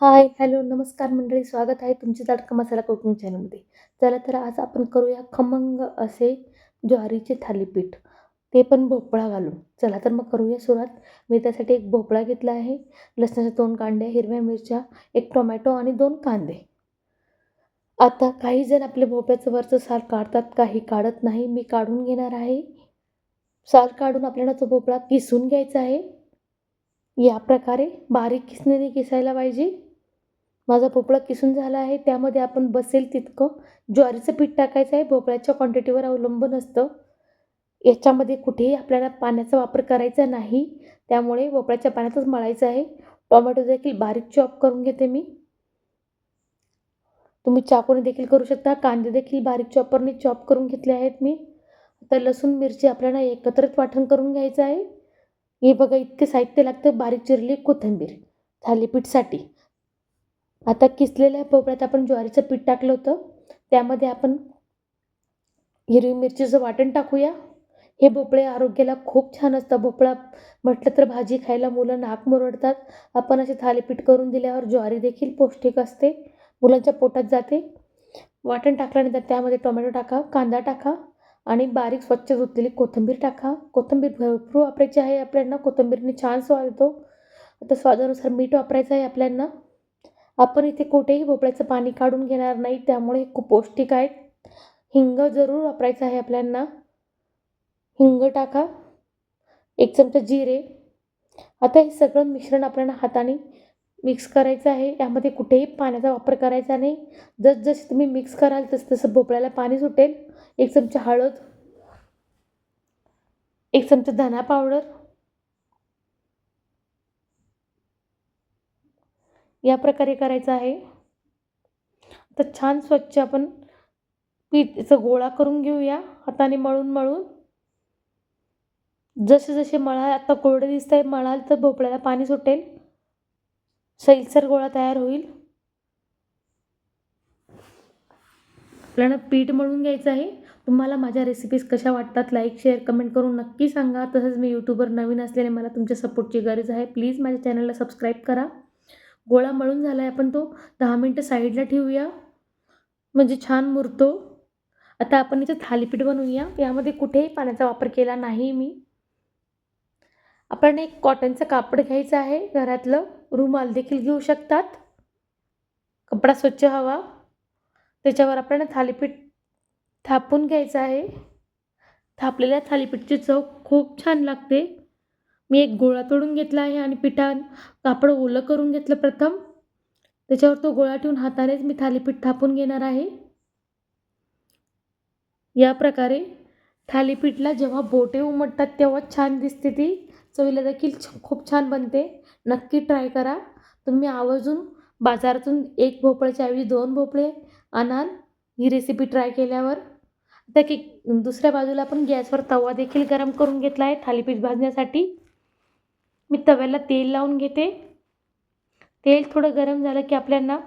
हाय, hello, नमस्कार मंडळी. स्वागत आहे तुमचे तडका मसाला कुकिंग चॅनलमध्ये. चला तर आज आपण करूया खमंग असे ज्वारीचे थालीपीठ, ते पण भोपळा घालून. चला तर मग करूया सुरुवात. मी त्यासाठी एक भोपळा घेतला आहे, लसणाच्या दोन कांड्या, हिरव्या मिरच्या, एक टोमॅटो आणि दोन कांदे. आता काही जण आपले भोपळ्याचं वरचं साल काढतात, काही काढत नाही. मी काढून घेणार आहे. साल काढून आपल्याला तो भोपळा किसून घ्यायचा आहे. या प्रकारे बारीक किसणीने किसायला पाहिजे. माझा भोपळा किसून झाला आहे. त्यामध्ये आपण बसेल तितकं ज्वारीचं पीठ टाकायचं आहे. भोपळ्याच्या क्वांटिटीवर अवलंबून असतं. याच्यामध्ये कुठेही आपल्याला पाण्याचा वापर करायचा नाही. त्यामुळे भोपळ्याच्या पाण्यातच मळायचं आहे. टोमॅटो देखील बारीक चॉप करून घेते मी. तुम्ही चाकूने देखील करू शकता. कांदे देखील बारीक चॉपरने चॉप करून घेतले आहेत मी. आता लसूण, मिरची आपल्याला एकत्रित वाटण करून घ्यायचं आहे. हे बघा इतके साहित्य लागतं. बारीक चिरली कोथिंबीर थालीपीठसाठी. आता किसलेल्या भोपळ्यात आपण ज्वारीचं पीठ टाकलं होतं. त्यामध्ये आपण हिरवी मिरचीचं वाटण टाकूया. हे भोपळे आरोग्याला खूप छान असतं. भोपळा म्हटलं तर भाजी खायला मुलं नाक मुरडतात. आपण असे थालीपीठ करून दिल्यावर ज्वारी देखील पौष्टिक असते. मुलांच्या पोटात जाते. वाटण टाकल्यानंतर त्यामध्ये टोमॅटो टाका, कांदा टाका आणि बारीक स्वच्छ धुतलेली कोथिंबीर टाका. कोथिंबीर भरपूर वापरायची आहे आपल्यांना कोथिंबीरने छान स्वाद येतो. आता स्वादानुसार मीठ वापरायचं आहे आपल्यांना आपण इथे कुठेही भोपळ्याचं पाणी काढून घेणार नाही. त्यामुळे हे खूप पौष्टिक आहेत. हिंग जरूर वापरायचं आहे आपल्यांना हिंग टाका. एक चमचा जिरे. आता हे सगळं मिश्रण आपल्याला हाताने मिक्स करायचं आहे. यामध्ये कुठेही पाण्याचा वापर करायचा नाही. जसजसे तुम्ही मिक्स कराल तसं-तसं भोपळ्याला पाणी सुटेल. एक चमचा हळद. एक चमचा धना पावडर. या प्रकारे करायचं आहे. आता छान स्वच्छ आपण पीठचं गोळा करून घेऊया हाताने मळून-मळून. जसे-जसे मळाल आता कोरडे दिसत आहे मळाल तर भोपळ्याला पाणी सुटेल. सैलसर गोळा तयार होईल. आपल्याला पीठ मळून घ्यायचं आहे. तुम्हाला माझ्या रेसिपीज कशा वाटतात लाईक, शेअर, कमेंट करून नक्की सांगा. तसंच मी यूट्यूबवर नवीन असल्याने मला तुमच्या सपोर्टची गरज आहे. प्लीज माझ्या चॅनलला सबस्क्राईब करा. गोळा मळून झाला आहे. आपण तो दहा मिनटं साईडला ठेवूया. म्हणजे छान मुरतो. आता आपण इथे थालीपीठ बनवूया. यामध्ये कुठेही पाण्याचा वापर केला नाही मी. आपण एक कॉटनचं कापड घ्यायचं आहे घरातलं. रुमाल देखील घेऊ शकतात. कपडा स्वच्छ हवा. त्याच्यावर आपल्याला थालीपीठ थापून घ्यायचं आहे. थापलेल्या थालीपीठची चव खूप छान लागते. मी एक गोळा तोडून घेतला आहे आणि पिठा कापड ओलं करून घेतलं प्रथम. त्याच्यावर तो गोळा ठेवून हातानेच मी थालीपीठ थापून घेणार आहे. या प्रकारे थालीपीठला जेव्हा बोटे उमटतात तेव्हा छान दिसते ती. चवीला देखील खूप छान बनते. नक्की ट्राय करा. तुम्ही आवर्जून बाजारातून एक भोपळ्याच्या ऐवजी दोन भोपळे आणाल ही रेसिपी ट्राय केल्यावर. त्या की दुसऱ्या बाजूला आपण गॅसवर तवा देखील गरम करून घेतला आहे थालीपीठ भाजण्यासाठी. मी तव्याला तेल लावून घेते. तेल थोडं गरम झालं की आपल्याला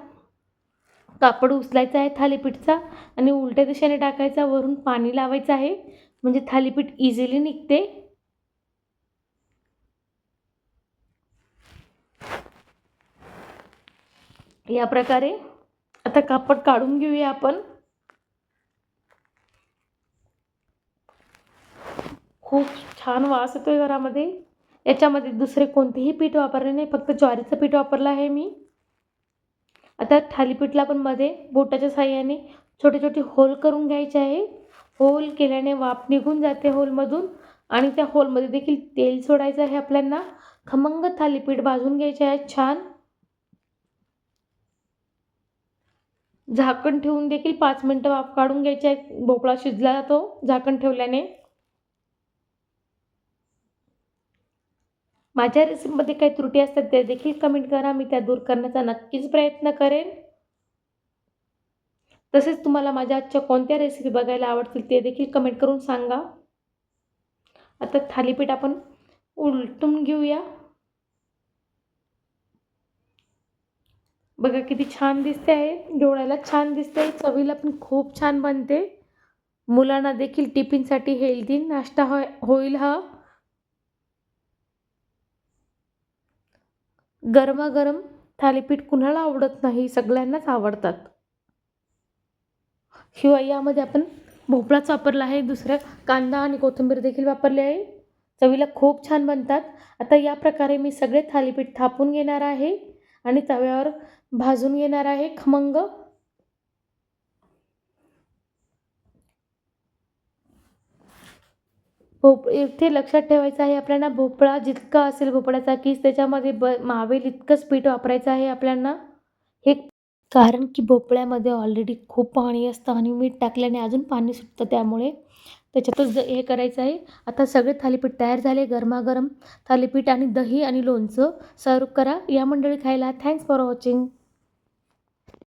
कापड उचलायचा आहे थालीपीठचा आणि उलट्या दिशेने टाकायचा. वरून पाणी लावायचं आहे. म्हणजे थालीपीठ इझिली निघते. या प्रकारे आता कापड काढून घेऊया आपण. खूप छान वास येतोय घरामध्ये. याच्यामध्ये दुसरे कोणतेही पीठ वापरले नाही. फक्त ज्वारीचं पीठ वापरलं आहे मी. आता थालीपीठला पण मध्ये बोटाच्या साह्याने छोटे-छोटे होल करून घ्यायचे आहे. होल केल्याने वाफ निघून जाते होलमधून आणि त्या होलमध्ये देखील तेल सोडायचं आहे आपल्याला. खमंग थालीपीठ भाजून घ्यायचे आहे छान. झाकण ठेवून देखील पाच मिनटं वाफ काढून घ्यायची आहे. भोपळा शिजला जातो झाकण ठेवल्याने. माझ्या रेसिपीमध्ये काही त्रुटी असतात त्या देखील कमेंट करा. मी त्या दूर करण्याचा नक्कीच प्रयत्न करेन. तसेच तुम्हाला माझ्या आजच्या कोणत्या रेसिपी बघायला आवडतील ते देखील कमेंट करून सांगा. आता थालीपीठ आपण उलटून घेऊया. बघा किती छान दिसते आहे. डोळ्याला छान दिसते. चवीला पण खूप छान बनते. मुलांना देखील टिफिनसाठी हेल्दी नाश्ता होय होईल हा. गरमागरम थालीपीठ कुणाला आवडत नाही सगळ्यांनाच आवडतात. शिवाय यामध्ये आपण भोपळाच वापरला आहे दुसरं कांदा आणि कोथिंबीर देखील वापरली आहे. चवीला खूप छान बनतात. आता या प्रकारे मी सगळे थालीपीठ थापून घेणार आहे आणि तव्यावर भाजून घेणार आहे खमंग. भोप इथे लक्षात ठेवायचं आहे आपल्याला भोपळा जितका असेल भोपळ्याचा कीस त्याच्यामध्ये ब मावेल इतकंच पीठ वापरायचं आहे आपल्याला. हे कारण की भोपळ्यामध्ये ऑलरेडी खूप पाणी असतं आणि मीठ टाकल्याने अजून पाणी सुटतं त्यामुळे. त्याच्यातच ज- हे करायचं आहे. आता सगळे थालीपीठ तयार झाले गरमागरम थालीपीठ आणि दही आणि लोणचं सर्व करा. या मंडळी खायला थँक्स फॉर वॉचिंग